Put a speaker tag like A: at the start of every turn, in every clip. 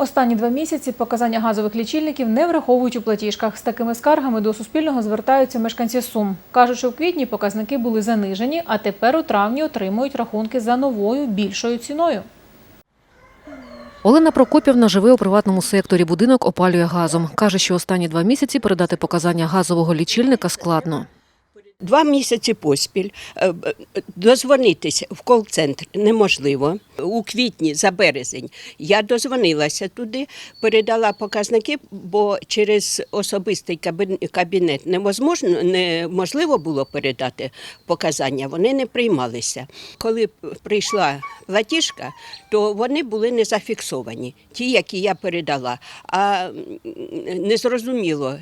A: Останні два місяці показання газових лічильників не враховують у платіжках. З такими скаргами до Суспільного звертаються мешканці Сум. Кажуть, що в квітні показники були занижені, а тепер у травні отримують рахунки за новою більшою ціною.
B: Олена Прокопівна живе у приватному секторі. Будинок опалює газом. Каже, що останні два місяці передати показання газового лічильника складно.
C: Два місяці поспіль е, е, дозвонитися в кол-центр неможливо. У квітні за березень я дозвонилася туди, передала показники, бо через особистий кабінет неможливо було передати показання. Вони не приймалися. Коли прийшла платіжка, то вони були не зафіксовані, ті, які я передала. А м, незрозуміло,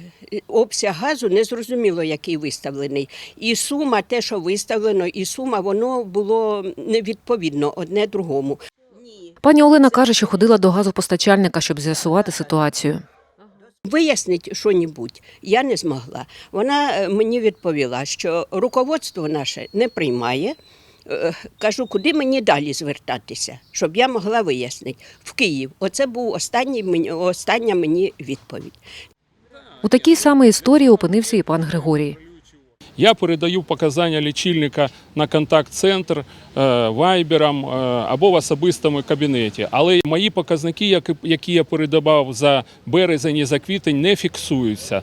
C: обсяг газу незрозуміло, який виставлений. І сума, те, що виставлено, і сума, воно було невідповідно одне другому.
B: Пані Олена каже, що ходила до газопостачальника, щоб з'ясувати ситуацію.
C: Вияснити що-небудь я не змогла. Вона е, мені відповіла, що руководство наше не приймає. Е, Кажу, куди мені далі звертатися, щоб я могла вияснити. В Київ. Оце був останній мені, остання мені відповідь.
B: У такій самій історії опинився і пан Григорій.
D: Я передаю показання лічильника на контакт-центр вайберам вайбером е, або в особистому кабінеті. Але мої показники, які я передавав за березень і за квітень, не фіксуються.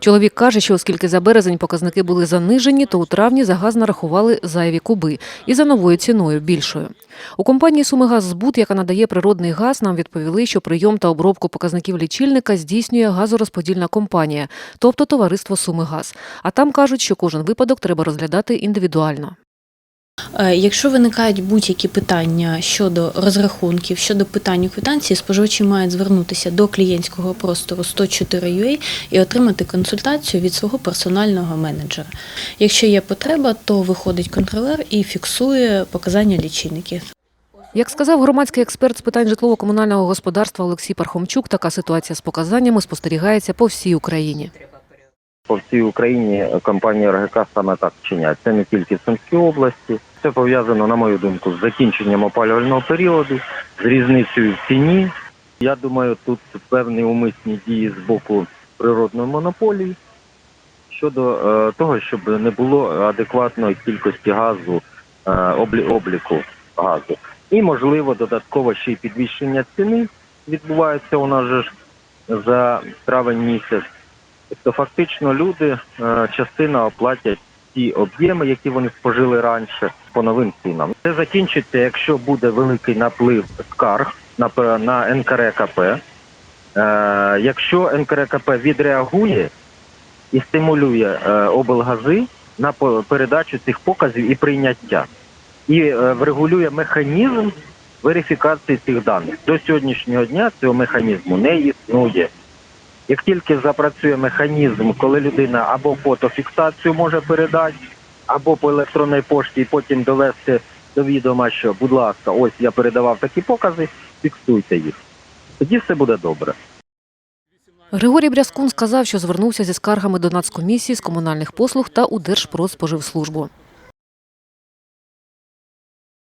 B: Чоловік каже, що оскільки за березень показники були занижені, то у травні за газ нарахували зайві куби і за новою ціною більшою. У компанії «Сумигаззбут», яка надає природний газ, нам відповіли, що прийом та обробку показників лічильника здійснює газорозподільна компанія, тобто товариство «Сумигаз». А там кажуть, що кожен випадок треба розглядати індивідуально.
E: Е, Якщо виникають будь-які питання щодо розрахунків, щодо питань у квитанції, споживачі мають звернутися до клієнтського простору 104.ua і отримати консультацію від свого персонального менеджера. Якщо є потреба, то виходить контролер і фіксує показання лічильників.
B: Як сказав громадський експерт з питань житлово-комунального господарства Олексій Пархомчук, така ситуація з показаннями спостерігається по всій Україні.
F: по всій Україні компанії РГК саме так вчинять. Це не тільки в Сумській області. Це пов'язано, на мою думку, з закінченням опалювального періоду, з різницею в ціні. Я думаю, тут певні умисні дії з боку природної монополії щодо е, того, щоб не було адекватної кількості газу, е, облі- обліку газу. І, можливо, додатково ще й підвищення ціни відбувається у нас же ж за травень місяць. Тобто фактично люди е, частина оплатять ті об'єми, які вони спожили раніше, по новим цінам. Це закінчиться, якщо буде великий наплив скарг на, на НКРКП. Е, якщо НКРКП відреагує і стимулює е, облгази на передачу цих показів і прийняття, і е, врегулює механізм верифікації цих даних. До сьогоднішнього дня цього механізму не існує. Як тільки запрацює механізм, коли людина або фотофіксацію може передати, або по електронній пошті, і потім довести до відома, що, будь ласка, ось я передавав такі покази, фіксуйте їх. Тоді все буде добре.
B: Григорій Брязкун сказав, що звернувся зі скаргами до Нацкомісії з комунальних послуг та у Держпродспоживслужбу.